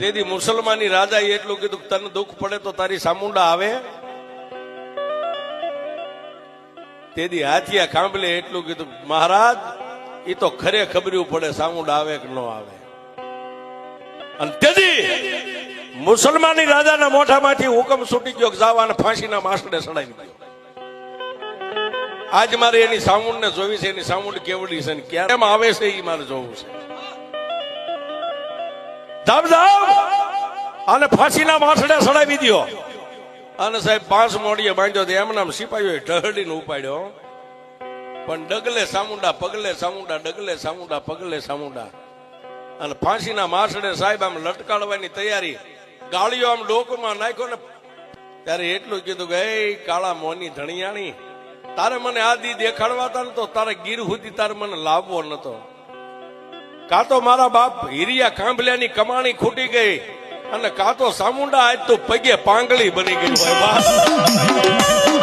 તેથી મુસલમાની રાજાએ એટલું કીધું તને દુઃખ પડે તો તારી સામુંડા આવે. તેથી હાથિયા ખાંભલે એટલું કીધું મહારાજ એ તો ખરે ખબર્યું પડે સામુંડા આવે કે ન આવે. અને તેથી મુસલમાની રાજાના મોઢામાંથી હુકમ છૂટી ગયો જાવ અને ફાંસીના માસડે સડાવી ગયો આજ મારે એની સામુંડ ને જોવી છે, એની સામુંડ કેવડી છે ને ક્યારે? આવે છે એ મારે જોવું છે? જાવ જાવ અને ફાંસીના માસડે સડાવી દો અને સાહેબ, પાંચ મોડીએ બાંધ્યો તો એમનામ સિપાહીઓ ઢહડીને ઉપાડ્યો. પણ ડગલે સામુંડા, પગલે સામુંડા, ડગલે સામુંડા, પગલે સામુંડા. અને ફાંસીના માસડે સાહેબ આમ લટકાડવાની તૈયારી. ગાળીઓ આમ ડોકમાં નાખ્યો ને ત્યારે એટલું કીધું કે એ કાળા મોની ધણિયાણી, તારે મને આ દી દેખાડવા હતા ને તો તારે ગીર સુધી તારે મને લાવવો નતો. કાં તો મારા બાપ હિરિયા કાંભલ્યાની કમાણી ખૂટી ગઈ અને કાં તો સામુંડા આજ તો પગે પાંગળી બની ગઈ ભાઈ વાહ.